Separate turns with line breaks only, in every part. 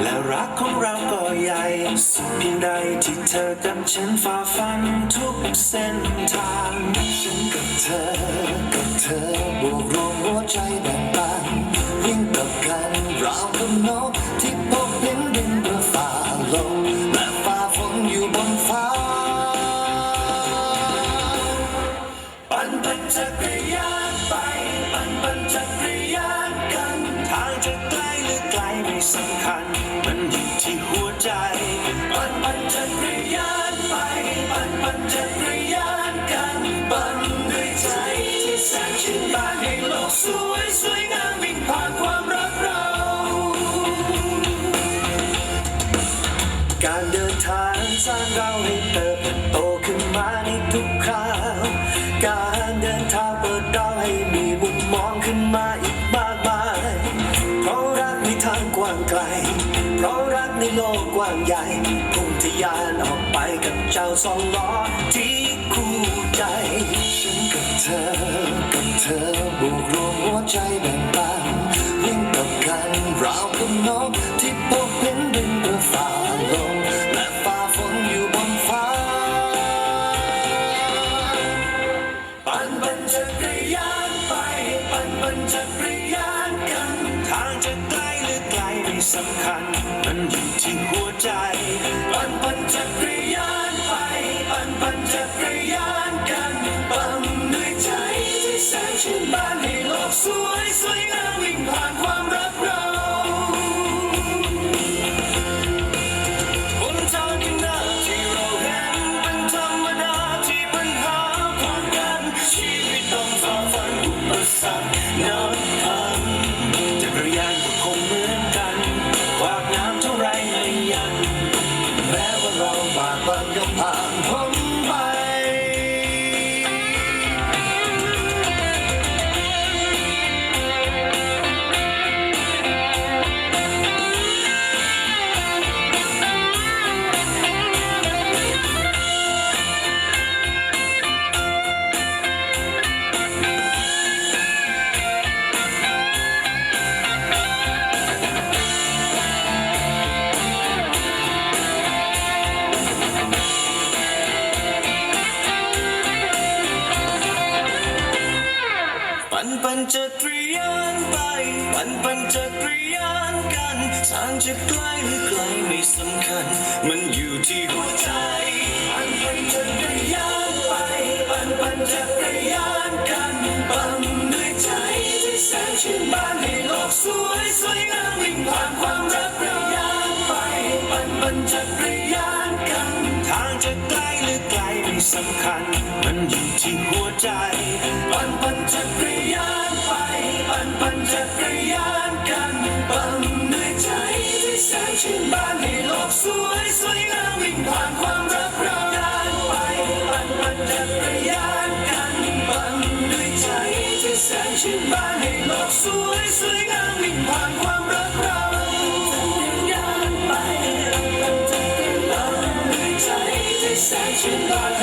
และรักของ
เราก็ใหญ่ สุดเพียงใดที่เธอกับ
ฉันฝ่าฟันทุกเส้นทาง ฉันกับเธอ กับเธอบวกรวมหัวใจแบ่งปันวิ่งกับกันราวกับนกที่พบเห็น เติบโตขึ้นมาในทุกคราว การเดินทางเปิดเราให้มีมุมมองขึ้นมาอีกมากมาย เพราะรักในทางกว้างไกล เพราะรักในโลกกว้างใหญ่พุ่งทะยานออกไปกับเจ้าสองล้อที่คู่ใจ
ฉันกับเธอกับเธอบวกรวมหัวใจแบ่งปันวิ่งกับกันราวกับนก
ชื่นบานให้โลกสวยสวยงามวิ่งผ่านความรักรายานไปปั่นปันจักรยานกัน ทางจะไกลหรือไกลไม่สำคัญ มันอยู่ที่หัวใจ ปั่นปั่นจักรยานไป ปั่นปั่นจักรยานกันปั่นด้วยใจที่แสนชื่นบานให้โลกสวยสวยงามวิ่งผ่านความ ชื่นบานให้โลกสวยสวยงามวิ่งผ่านความรักเราจักรยานไปปั่นจักรยานด้วยใจที่แสนชื่นบาน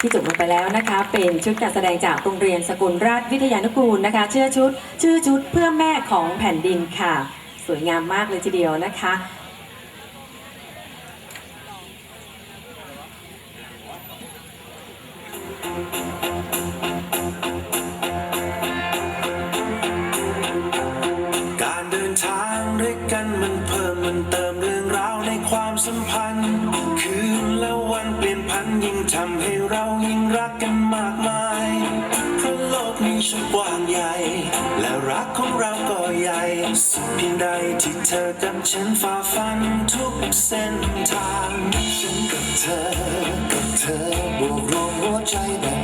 ที่จบลงไปแล้วนะคะ เป็นชุดการแสดงจากโรงเรียนสกุลราชวิทยานุกูลนะคะเชื่อชุด ชื่อชุดเพื่อแม่ของแผ่นดินค่ะ สวยงามมากเลยทีเดียวนะคะ
การเดินทางด้วยกั สุดเพียงใดที่เธอกับฉันฝ่าฟันทุกเส้นทาง
ฉันกับเธอกับเธอบวกรวมหัวใจแบ่ง